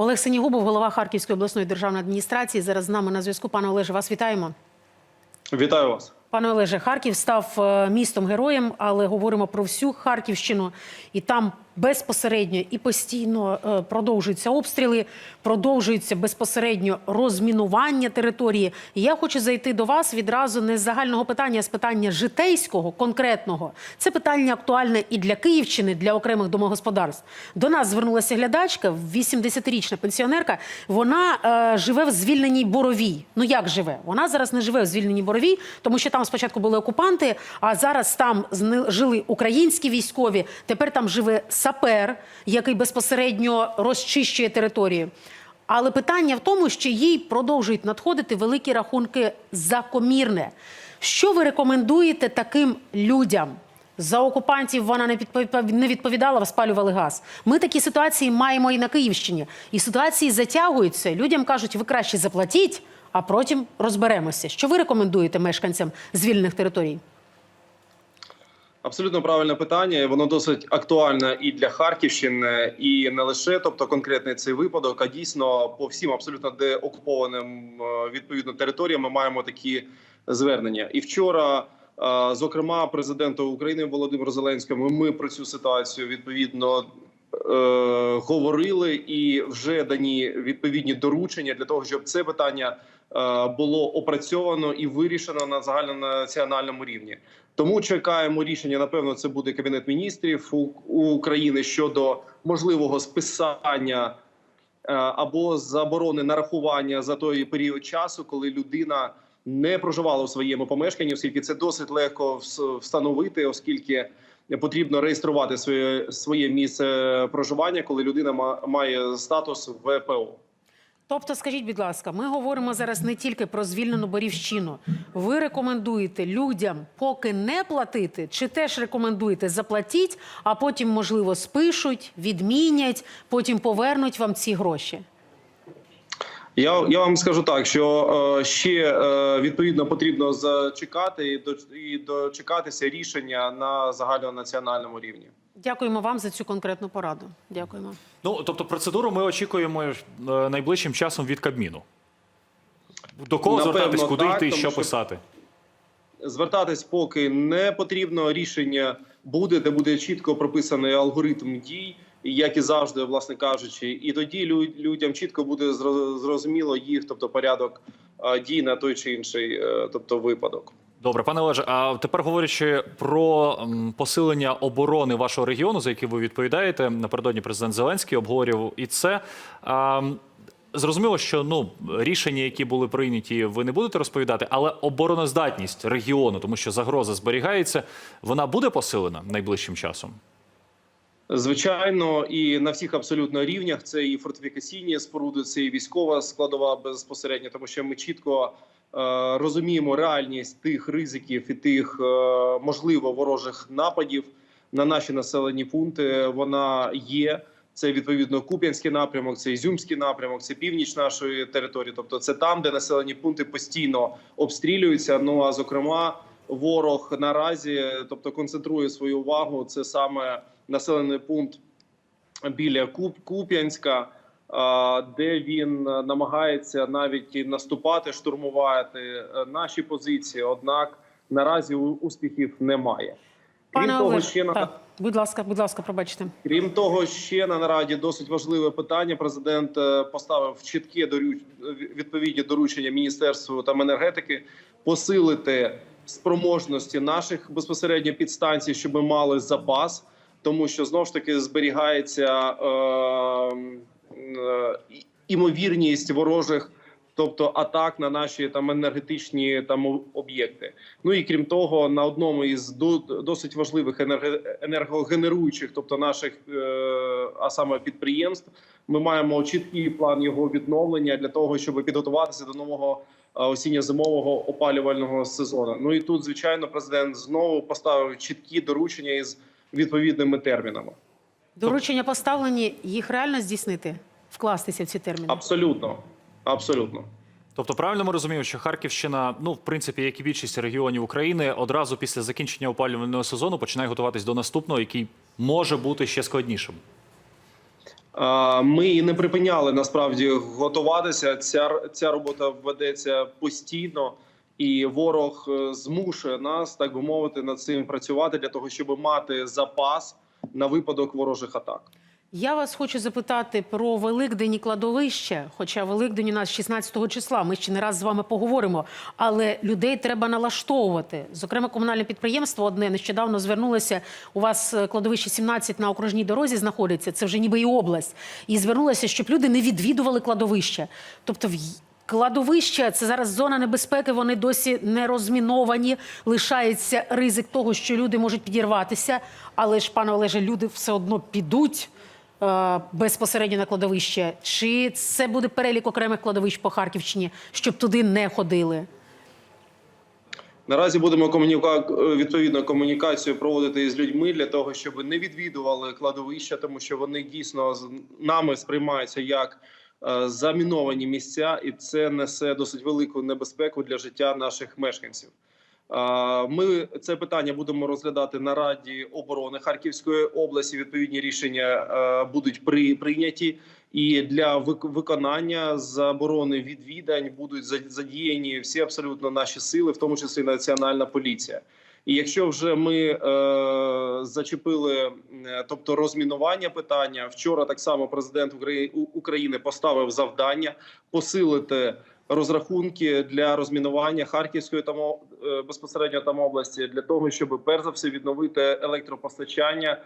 Олег Синігубов, голова Харківської обласної державної адміністрації. Зараз з нами на зв'язку. Пане Олеже, вас вітаємо. Вітаю вас. Пане Олеже, Харків став е, містом героєм, але говоримо про всю Харківщину, і там безпосередньо і постійно е, продовжуються обстріли, продовжується безпосередньо розмінування території. І я хочу зайти до вас відразу не з загального питання, а з питання житейського, конкретного. Це питання актуальне і для Київщини, для окремих домогосподарств. До нас звернулася глядачка, 80-річна пенсіонерка. Вона е, живе в звільненій боровій. Ну як живе? Вона зараз не живе в звільненій боровій, тому що там спочатку були окупанти, а зараз там жили українські військові. Тепер там живе сапер, який безпосередньо розчищує територію. Але питання в тому, що їй продовжують надходити великі рахунки за комірне. Що ви рекомендуєте таким людям? За окупантів вона не відповідала, спалювали газ. Ми такі ситуації маємо і на Київщині. І ситуації затягуються. Людям кажуть, ви краще заплатіть, а потім розберемося. Що ви рекомендуєте мешканцям звільнених територій? Абсолютно правильне питання. Воно досить актуальне і для Харківщини, і не лише, тобто конкретний цей випадок, а дійсно по всім абсолютно деокупованим е, відповідно територіям ми маємо такі звернення. І вчора, е, зокрема, президенту України Володимиру Зеленському, ми про цю ситуацію відповідно. е, Говорили і вже дані відповідні доручення для того, щоб це питання було опрацьовано і вирішено на загальнонаціональному рівні. Тому чекаємо рішення. Напевно, це буде кабінет міністрів України щодо можливого списання е, або заборони нарахування за той період часу, коли людина не проживала у своєму помешканні, оскільки це досить легко встановити, оскільки потрібно реєструвати своє своє місце проживання, коли людина ма- має статус ВПО. Тобто, скажіть, будь ласка, ми говоримо зараз не тільки про звільнену борівщину. Ви рекомендуєте людям поки не платити, чи теж рекомендуєте заплатіть, а потім, можливо, спишуть, відмінять, потім повернуть вам ці гроші? Я, я вам скажу так, що е, ще е, відповідно потрібно зачекати і, до, і дочекатися рішення на загальнонаціональному рівні. Дякуємо вам за цю конкретну пораду. Дякуємо. Ну тобто, процедуру ми очікуємо е, найближчим часом від Кабміну. До кого Напевно, звертатись, куди так, йти, тому що що- писати? Звертатись поки не потрібно. Рішення буде, де буде чітко прописаний алгоритм дій, і як і завжди, власне кажучи, і тоді людям чітко буде зрозуміло їх, тобто порядок е, дій на той чи інший, е, тобто випадок. Добре, пане Олеже, а тепер говорячи про посилення оборони вашого регіону, за який ви відповідаєте, напередодні президент Зеленський обговорював і це. Зрозуміло, що ну рішення, які були прийняті, ви не будете розповідати, але обороноздатність регіону, тому що загроза зберігається, вона буде посилена найближчим часом. Звичайно, і на всіх абсолютно рівнях це і фортифікаційні споруди, це і військова складова безпосередньо, тому що ми чітко розуміємо реальність тих ризиків і тих е, можливо ворожих нападів на наші населені пункти. Вона є. Це відповідно Куп'янський напрямок, це Ізюмський напрямок, це північ нашої території. Тобто, це там, де населені пункти постійно обстрілюються. Ну а зокрема, ворог наразі, тобто, концентрує свою увагу. Це саме населений пункт біля Куп де він е, намагається навіть і наступати, штурмувати е, наші позиції. Однак наразі успіхів немає. Крім Пане того, Олег, ще на так, будь ласка, будь ласка, пробачте. Крім того, ще на нараді досить важливе питання. Президент е, поставив чітке дорю- відповідні доручення міністерству там енергетики посилити спроможності наших безпосередньо підстанцій, щоб ми мали запас, тому що знов ж таки зберігається е, імовірність ворожих. Тобто атак на наші там енергетичні там об'єкти. Ну і крім того, на одному із до- досить важливих енерго- енергогенеруючих, тобто наших, е, а саме підприємств, ми маємо чіткий план його відновлення для того, щоб підготуватися до нового е, осінньо-зимового опалювального сезону. Ну і тут, звичайно, президент знову поставив чіткі доручення із відповідними термінами. Доручення поставлені, їх реально здійснити, вкластися в ці терміни. Абсолютно, абсолютно. Тобто, правильно ми розуміємо, що Харківщина, ну в принципі, як і більшість регіонів України, одразу після закінчення опалювального сезону починає готуватись до наступного, який може бути ще складнішим. Ми і не припиняли насправді готуватися. Ця ця робота ведеться постійно, і ворог е, змушує нас, так би мовити, над цим працювати для того, щоб мати запас на випадок ворожих атак. Я вас хочу запитати про Великдень і кладовище. Хоча Великдень у нас 16 числа, ми ще не раз з вами поговоримо. Але людей треба налаштовувати. Зокрема, комунальне підприємство одне нещодавно звернулося. У вас е, кладовище 17 на окружній дорозі знаходиться. Це вже ніби і область. І звернулося, щоб люди не відвідували кладовище. Тобто в Кладовища це зараз зона небезпеки. Вони досі не розміновані. Лишається ризик того, що люди можуть підірватися. Але ж, пане Олеже, люди все одно підуть безпосередньо на кладовище. Чи це буде перелік окремих кладовищ по Харківщині, щоб туди не ходили? Наразі будемо комуніка... відповідно комунікацію проводити із людьми для того, щоб не відвідували кладовища, тому що вони дійсно з нами сприймаються як е, заміновані місця, і це несе досить велику небезпеку для життя наших мешканців. Ми це питання будемо розглядати на Раді оборони Харківської області. Відповідні рішення е, будуть при прийняті, і для вик- виконання заборони відвідань будуть за- задіяні всі абсолютно наші сили, в тому числі Національна поліція. І якщо вже ми е, зачепили, е, тобто розмінування питання, вчора так само президент Украї- України поставив завдання посилити розрахунки для розмінування Харківської безпосередньо там області для того, щоб перш за все відновити електропостачання.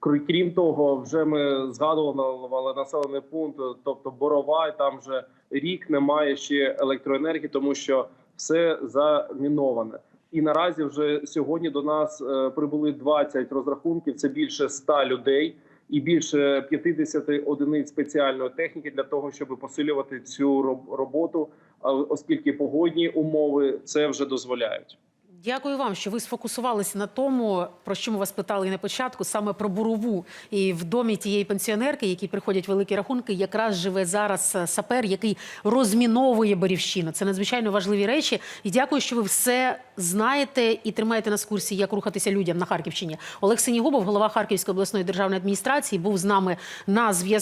Крім того, вже ми згадували населений пункт, тобто Боровай, там вже рік немає ще електроенергії, тому що все заміноване. І наразі вже сьогодні до нас е, прибули 20 розрахунків. Це більше 100 людей і більше 50 одиниць спеціальної техніки для того, щоб посилювати цю роботу, оскільки погодні умови це вже дозволяють. Дякую вам, що ви сфокусувалися на тому, про що ми вас питали на початку, саме про бурову. І в домі тієї пенсіонерки, які приходять великі рахунки, якраз живе зараз е, сапер, який розміновує Борівщину. Це надзвичайно важливі речі. І дякую, що ви все знаєте і тримаєте нас в курсі, як рухатися людям на Харківщині. Олег Синігубов, голова Харківської обласної державної адміністрації, був з нами на зв'язку.